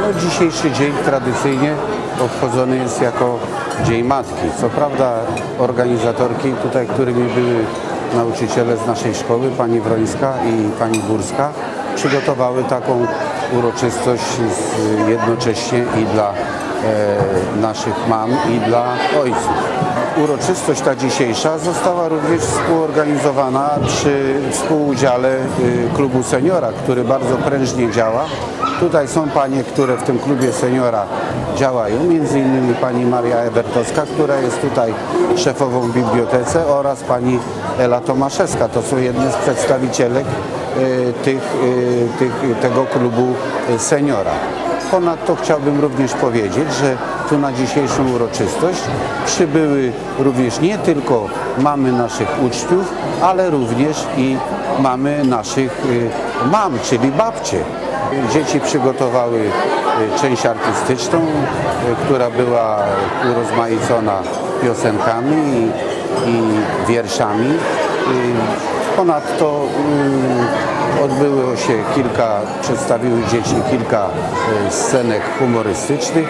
No, dzisiejszy dzień tradycyjnie obchodzony jest jako Dzień Matki. Co prawda organizatorki tutaj, którymi były nauczyciele z naszej szkoły, pani Wrońska i pani Górska, przygotowały taką uroczystość jednocześnie i dla naszych mam i dla ojców. Uroczystość ta dzisiejsza została również współorganizowana przy współudziale y, klubu seniora, który bardzo prężnie działa. Tutaj są panie, które w tym klubie seniora działają, między innymi pani Maria Ebertowska, która jest tutaj szefową w bibliotece oraz pani Ela Tomaszewska. To są jedne z przedstawicielek y, tych, y, tych, tego klubu seniora. Ponadto chciałbym również powiedzieć, że tu na dzisiejszą uroczystość przybyły również nie tylko mamy naszych uczniów, ale również i mamy naszych y, mam, czyli babcie. Dzieci przygotowały y, część artystyczną, y, która była urozmaicona piosenkami i, i wierszami. Ponadto y, odbyło się kilka, przedstawiły dzieci kilka y, scenek humorystycznych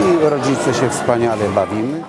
i rodzice się wspaniale bawimy.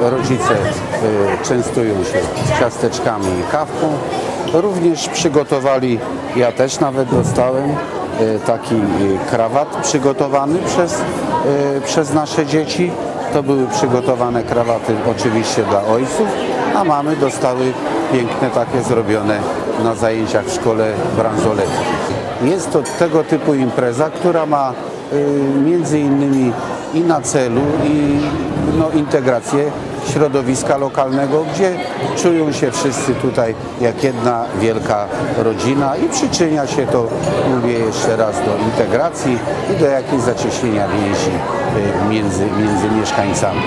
Rodzice y, częstują się ciasteczkami i kawką. Również przygotowali, ja też nawet dostałem y, taki y, krawat przygotowany przez, y, przez nasze dzieci. To były przygotowane krawaty oczywiście dla ojców, a mamy dostały piękne takie zrobione na zajęciach w szkole bransoletki. Jest to tego typu impreza, która ma y, między innymi i na celu i no, integrację środowiska lokalnego, gdzie czują się wszyscy tutaj jak jedna wielka rodzina i przyczynia się to, mówię jeszcze raz, do integracji i do jakiejś zacieśnienia więzi y, między, między mieszkańcami.